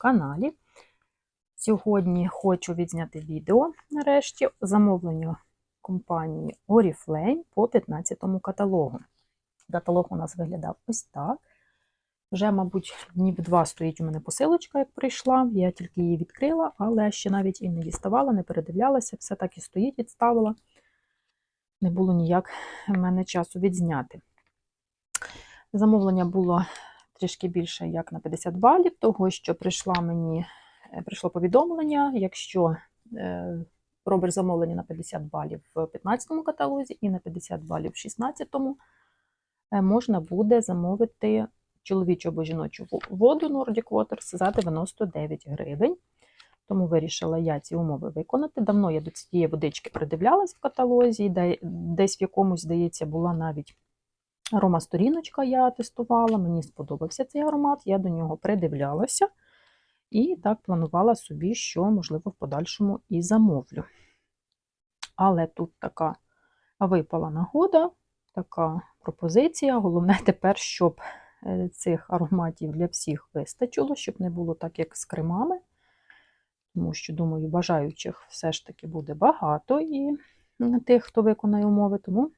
каналі. Сьогодні хочу відзняти відео нарешті замовлення компанії Oriflame по 15 каталогу. Каталог у нас виглядав ось так. Вже, мабуть, днів два стоїть у мене посилочка, як прийшла. Я тільки її відкрила, але ще навіть і не діставала, не передивлялася, все так і стоїть, відставила. Не було ніяк в мене часу відзняти. Замовлення було трішки більше, як на 50 балів, того, що прийшла мені, е, прийшло повідомлення, якщо е, робиш замовлення на 50 балів в 15-му каталозі і на 50 балів в 16, е, можна буде замовити чоловічу або жіночу воду Nordic Waters за 99 гривень. Тому вирішила я ці умови виконати. Давно я до цієї водички придивлялась в каталозі, де, десь в якомусь, здається, була навіть аромасторіночка, я тестувала. Мені сподобався цей аромат, я до нього придивлялася і так планувала собі, що, можливо, в подальшому і замовлю. Але тут така випала нагода, така пропозиція. Головне тепер, щоб е, цих ароматів для всіх вистачило, щоб не було так, як з кремами тому що, думаю, бажаючих все ж таки буде багато і тих, хто виконає умови, тому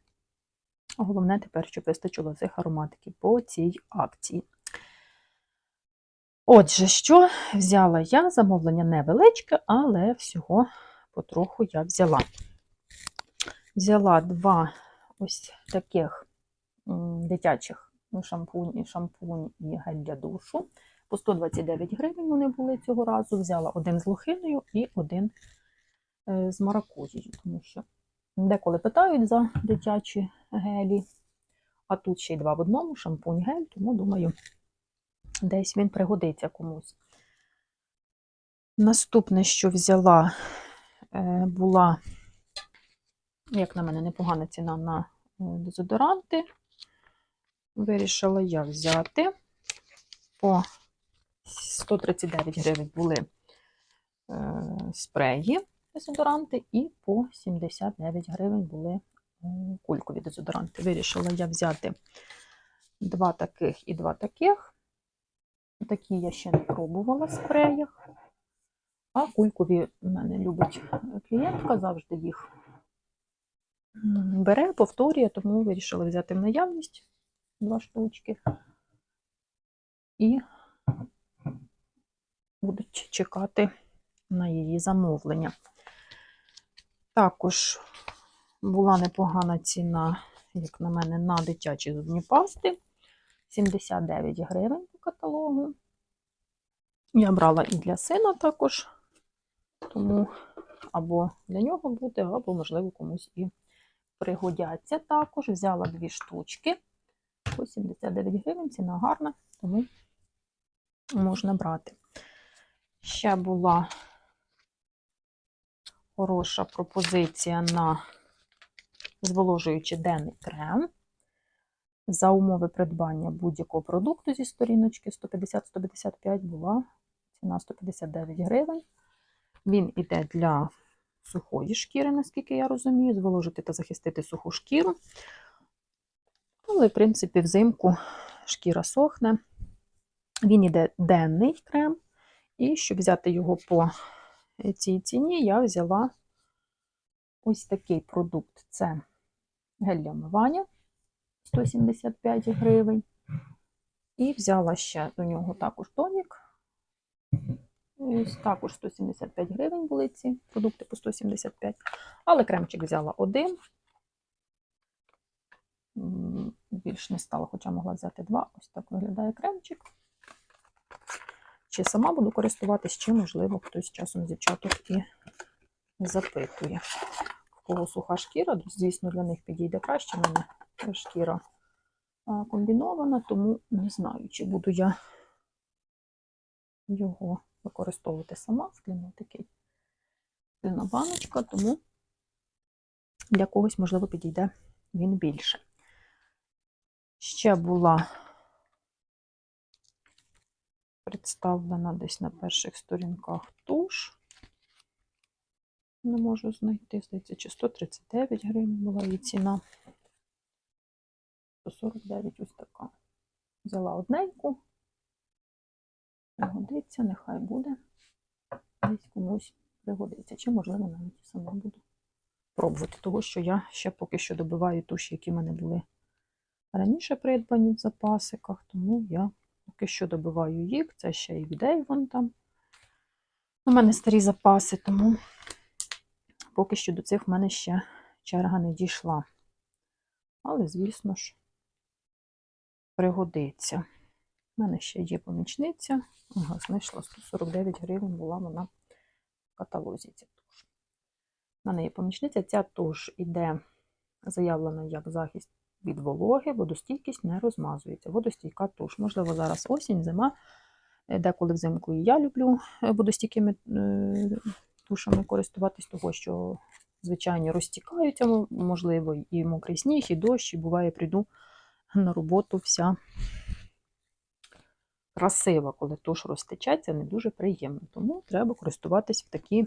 головне тепер, щоб вистачило цих ароматиків по цій акції. Отже, що взяла я? Замовлення невеличке, але всього потроху я взяла. Взяла два ось таких дитячих шампунь, шампунь і гель для душу. По 129 гривень вони були цього разу. Взяла один з лохиною і один е, з маракузією, тому що деколи питають за дитячі гелі, а тут ще й два в одному шампунь гель, тому думаю, десь він пригодиться комусь. Наступне, що взяла, е, була, як на мене, непогана ціна на е, дезодоранти. Вирішила я взяти по 139 гривень були е, спреї дезодоранти, і по 79 гривень були кулькові дезодоранти. Вирішила я взяти два таких і два таких. Такі я ще не пробувала в спреях. А кулькові в мене любить клієнтка, завжди їх бере, повторює, тому вирішила взяти в наявність два штучки. І будуть чекати на її замовлення. Також була непогана ціна, як на мене, на дитячі зубні пасти 79 гривень по каталогу. Я брала і для сина також, тому або для нього буде, або, можливо, комусь і пригодяться також. Взяла дві штучки по 79 гривень, ціна гарна, тому можна брати. Ще була хороша пропозиція на зволожуючий денний крем. За умови придбання будь-якого продукту зі сторіночки 150-155 була ціна 159 гривень. Він іде для сухої шкіри, наскільки я розумію, зволожити та захистити суху шкіру. Але, в принципі, взимку шкіра сохне. Він іде денний крем. І щоб взяти його по цій ціні, я взяла ось такий продукт це гель для вмивання 175 гривень. І взяла ще до нього також тонік. Ось також 175 гривень були ці продукти по 175, але кремчик взяла один. Більш не стала, хоча могла взяти два. Ось так виглядає кремчик. Чи сама буду користуватись, чи, можливо, хтось часом дівчаток і запитує. В кого суха шкіра, звісно, для них підійде краще. У мене шкіра комбінована, тому не знаю, чи буду я його використовувати сама. Скляний такий скляна баночка, тому для когось, можливо, підійде він більше. Ще була представлена десь на перших сторінках туш. Не можу знайти, здається, чи 139 гривень була її ціна. 149 ось така. Взяла одненьку. пригодиться, нехай буде. Десь комусь пригодиться. Чи, можливо, навіть сама буду пробувати, того що я ще поки що добиваю туші, які в мене були раніше придбані в запасиках, тому я поки що добиваю їх. Це ще і від вон там. У мене старі запаси, тому поки що до цих в мене ще черга не дійшла. Але, звісно ж, пригодиться. У мене ще є помічниця. Ага, знайшла 149 гривень, була вона в каталозі. У мене є помічниця. Ця туш іде заявлена як захист від вологи, водостійкість не розмазується. Водостійка туш. Можливо, зараз осінь, зима. Е, Деколи взимку і я люблю е, водостійкими е, тушами користуватись, того що звичайні розтікаються, можливо, і мокрий сніг, і дощ, і буває, прийду на роботу вся красива, коли туш розтечеться, не дуже приємно. Тому треба користуватись в такі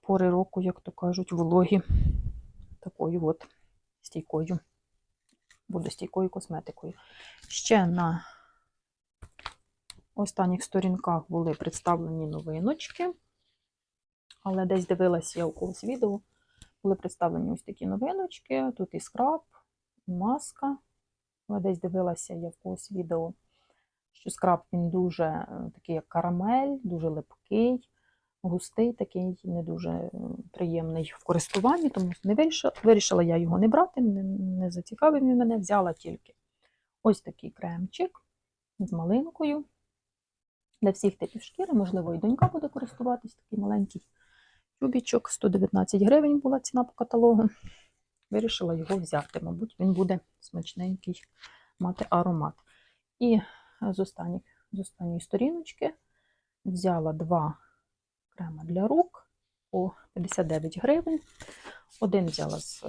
пори року, як то кажуть, вологі, такою от стійкою, водостійкою косметикою. Ще на останніх сторінках були представлені новиночки, але десь дивилася я у когось відео, були представлені ось такі новиночки. Тут і скраб, і маска. Але десь дивилася я в когось відео, що скраб він дуже е, такий, як карамель, дуже липкий, густий, такий, не дуже е, приємний в користуванні, тому не вирішила, вирішила я його не брати, не, не зацікавив він мене, взяла тільки ось такий кремчик з малинкою. Для всіх типів шкіри, можливо, і донька буде користуватись, такий маленький тюбічок, 119 гривень була ціна по каталогу. Вирішила його взяти, мабуть, він буде смачненький мати аромат. І з, останніх, з останньої сторіночки взяла два крема для рук по 59 гривень. Один взяла з,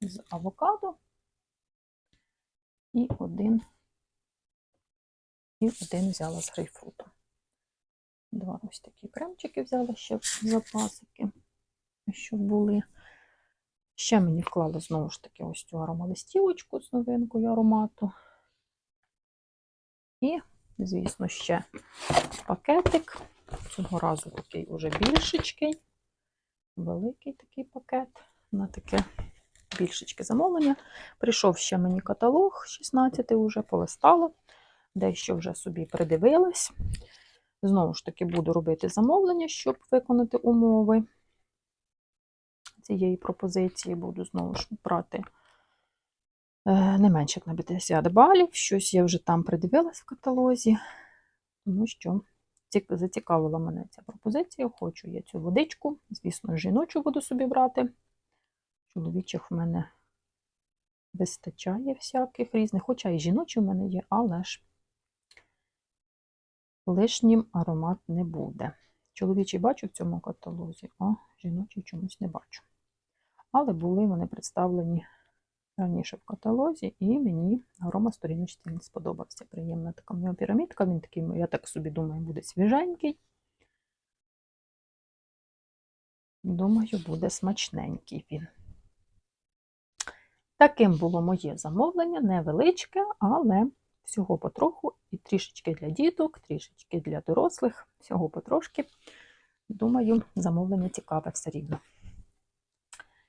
з авокадо і один, і один взяла з грейпфрутом. Два ось такі кремчики взяла ще запасики, щоб були. Ще мені вклали знову ж таки ось цю аромалистівочку з новинкою аромату. І, звісно, ще пакетик. Цього разу такий уже більшечкий, великий такий пакет на таке більшечке замовлення. Прийшов ще мені каталог 16 уже полистала, дещо вже собі придивилась. Знову ж таки, буду робити замовлення, щоб виконати умови цієї пропозиції. Буду знову ж брати е, не менше як на 50 балів. Щось я вже там придивилась в каталозі, тому що зацікавила мене ця пропозиція. Хочу я цю водичку. Звісно, жіночу буду собі брати. Чоловічих в мене вистачає всяких різних, хоча і жіночі в мене є, але ж лишнім аромат не буде. Чоловічий бачу в цьому каталозі, а жіночий чомусь не бачу. Але були вони представлені раніше в каталозі, і мені арома сторіночці він сподобався. Приємна така в нього пірамідка. Він такий, я так собі думаю, буде свіженький. Думаю, буде смачненький він. Таким було моє замовлення, невеличке, але всього потроху, і трішечки для діток, трішечки для дорослих, всього потрошки. Думаю, замовлення цікаве все рівно.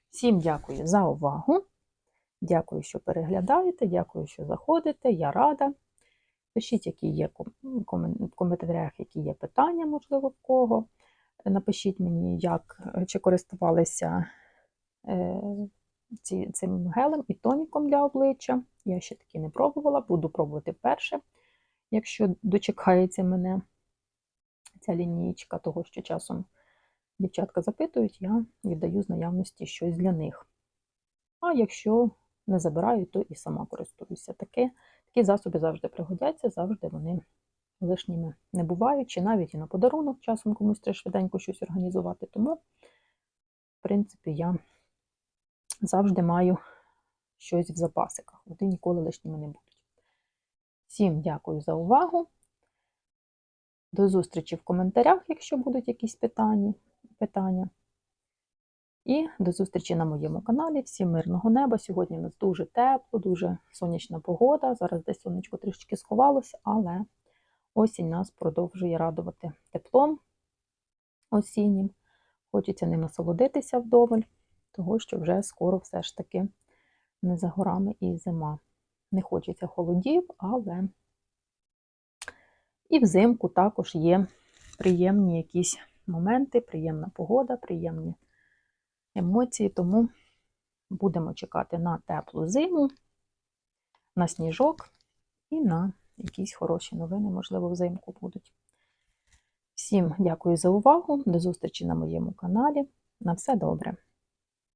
Всім дякую за увагу. Дякую, що переглядаєте, дякую, що заходите. Я рада. Пишіть, які є в коментарях, які є питання, можливо, в кого. Напишіть мені, як чи користувалися е, ці, цим гелем і тоніком для обличчя. Я ще таки не пробувала, буду пробувати вперше, якщо дочекається мене ця лінійка, того, що часом дівчатка запитують, я віддаю з наявності щось для них. А якщо не забираю, то і сама користуюся. Таке, такі засоби завжди пригодяться, завжди вони лишніми не бувають, чи навіть і на подарунок часом комусь треба швиденько щось організувати. Тому, в принципі, я завжди маю щось в запасиках. Вони ніколи лишніми не будуть. Всім дякую за увагу. До зустрічі в коментарях, якщо будуть якісь питання. І до зустрічі на моєму каналі. Всім мирного неба. Сьогодні у нас дуже тепло, дуже сонячна погода. Зараз десь сонечко трішки сховалося, але осінь нас продовжує радувати теплом осіннім. Хочеться ним насолодитися вдоволь, того що вже скоро все ж таки не за горами і зима. Не хочеться холодів, але і взимку також є приємні якісь моменти, приємна погода, приємні емоції, тому будемо чекати на теплу зиму, на сніжок і на якісь хороші новини, можливо, взимку будуть. Всім дякую за увагу. До зустрічі на моєму каналі. На все добре!